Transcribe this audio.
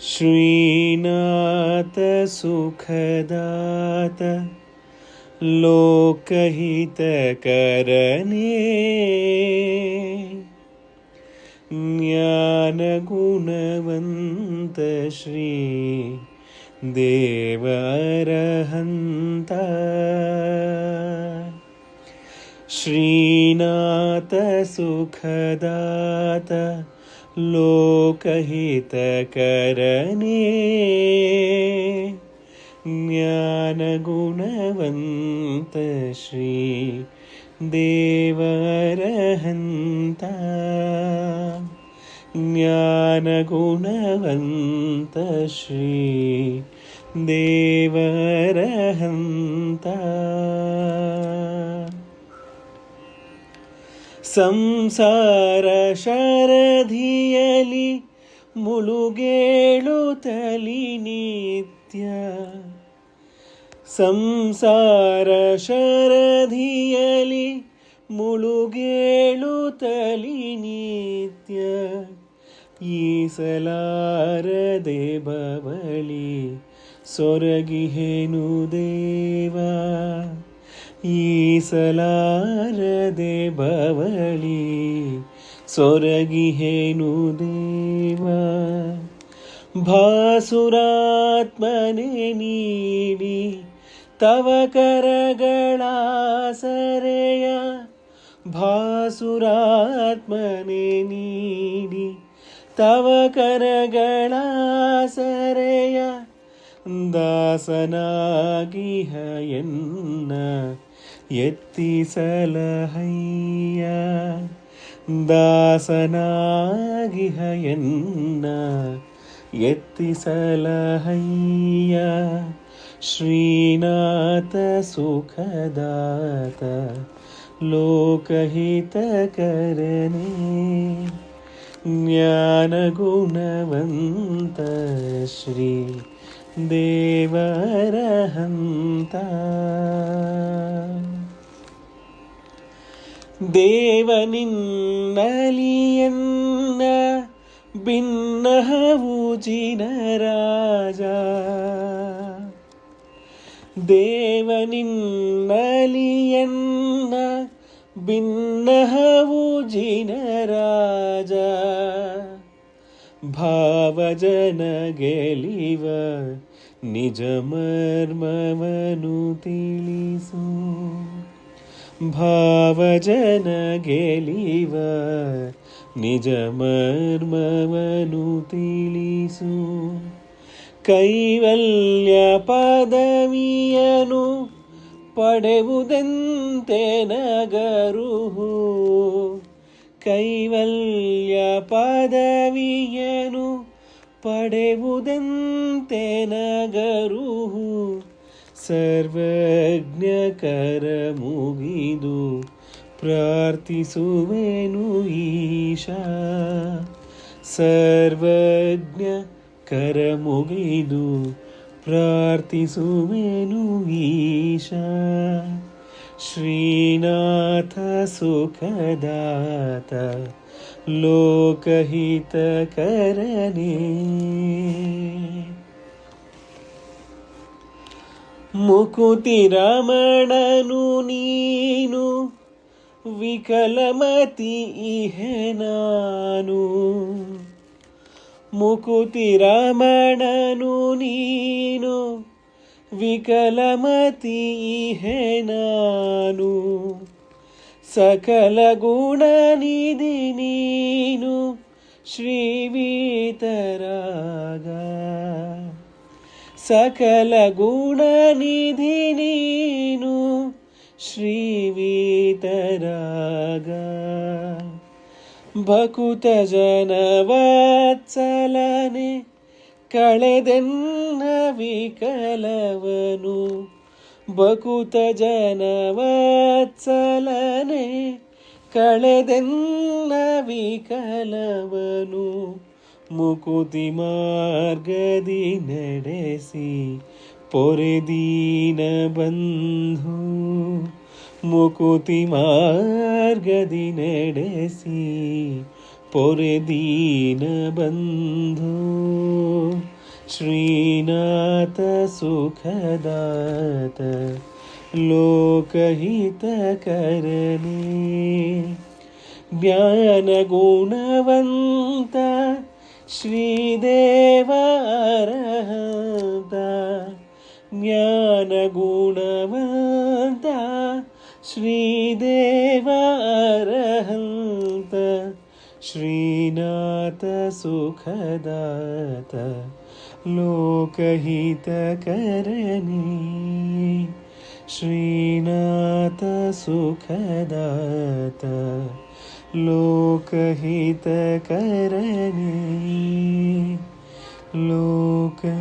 श्रीनाथ सुखदात लोकहितकरणे ज्ञानगुणवन्त श्री देवरहन्ता श्रीनाथ सुखदात लोकहितकरणे ज्ञानगुणवन्त श्री देवरहन्ता ज्ञानगुणवन्त श्री देवरहन्ता ಸಂಸಾರ ಶರಧಿಯಲಿ ಮುಳುಗೇಳುತ್ತಲಿ ನಿತ್ಯ. ಸಂಸಾರ ಶರಧಿಯಲಿ ಮುಳುಗೇಳುತ್ತಲಿ ನಿತ್ಯ. ಈಸಲಾರದೆ ಬವಳಿ ಸೊರಗಿಹೇನು ದೇವಾ. ಈಸಲಾರದೆ ಬವಳಿ ಸೊರಗಿಹೇನು ದೇವ. ಭಾಸುರಾತ್ಮನೆ ನೀಡಿ ತವ ಕರಗಳ ಸರೆಯ ಭಾಸುರಾತ್ಮನೆ ನೀಡಿ ತವ ಕರಗಳ ಸರೆಯ ದಾಸನಾಗಿಹ ಎನ್ನ यत्ति सलहैया दासनागिहयन् यत्ति सलहैया श्रीनाथ सुखदात लोकहितकरणे ज्ञानगुणवन्त श्री देवरहन्ता ದೇವನಿನ್ನಲಿಯನ್ನ ಭಿನ್ನಹವುಜಿನ ರಾಜ ದೇವನಿನ್ನಲಿಯನ್ನ ಭಿನ್ನಹವುಜಿನ ರಾಜ ಭಾವಜನ ಗೆಲಿವ ನಿಜ ಮರ್ಮವನು ತಿಳಿಸು ಭಾವಜನ ಗೆಲಿವ ನಿಜ ಮರ್ಮವನು ತಿಳಿಸು. ಕೈವಲ್ಯ ಪದವಿಯನು ಪಡೆವುದಂತೆ ನಗರುಹು. ಕೈವಲ್ಯ ಪದವಿಯನು ಪಡೆವುದಂತೆ ನಗರುಹು. ಸರ್ವಜ್ಞಕರ ಮುಗಿದು ಪ್ರಾರ್ಥಿಸುವೆನು ಈಶಾ ಸರ್ವಜ್ಞ ಕರ ಮುಗಿದು ಪ್ರಾರ್ಥಿಸುವೆನು ಈಶಾ श्रीनाथ सुखदात लोकहितकरणे ಮುಕುತಿರಮಣನು ನೀನು ವಿಕಲಮತಿ ಇಹೆ ನಾನು. ಮುಕುತಿರಮಣನು ನೀನು ವಿಕಲಮತಿ ಇಹೆ ನಾನು. ಸಕಲ ಗುಣನಿಧಿ ನೀನು ಶ್ರೀವೀತರಾಗ ಸಕಲ ಗುಣನಿಧಿ ನೀನು श्रीवीतराग भकुतजनवत्सलने कळेदन्न विकलवनु भकुतजनवत्सलने कळेदन्न विकलवनु ಮುಕುತಿ ಮಾರ್ಗದಿ ನಡೆಸಿ ಪೊರೆದೀನ ಬಂಧು ಮುಕುತಿ ಮಾರ್ಗದಿ ನಡೆಸಿ ಪೊರೆದೀನ ಬಂಧು ಶ್ರೀನಾಥ ಸುಖದಾತ ಲೋಕಹಿತಕರನೇ ज्ञानगुणवन्त श्रीदेवारहन्त ज्ञानगुणवन्त श्रीदेवारहन्त श्रीनाथसुखदात लोकहितकरणी श्रीनाथसुखदात लोकहितकरणे। लोकहितकरणे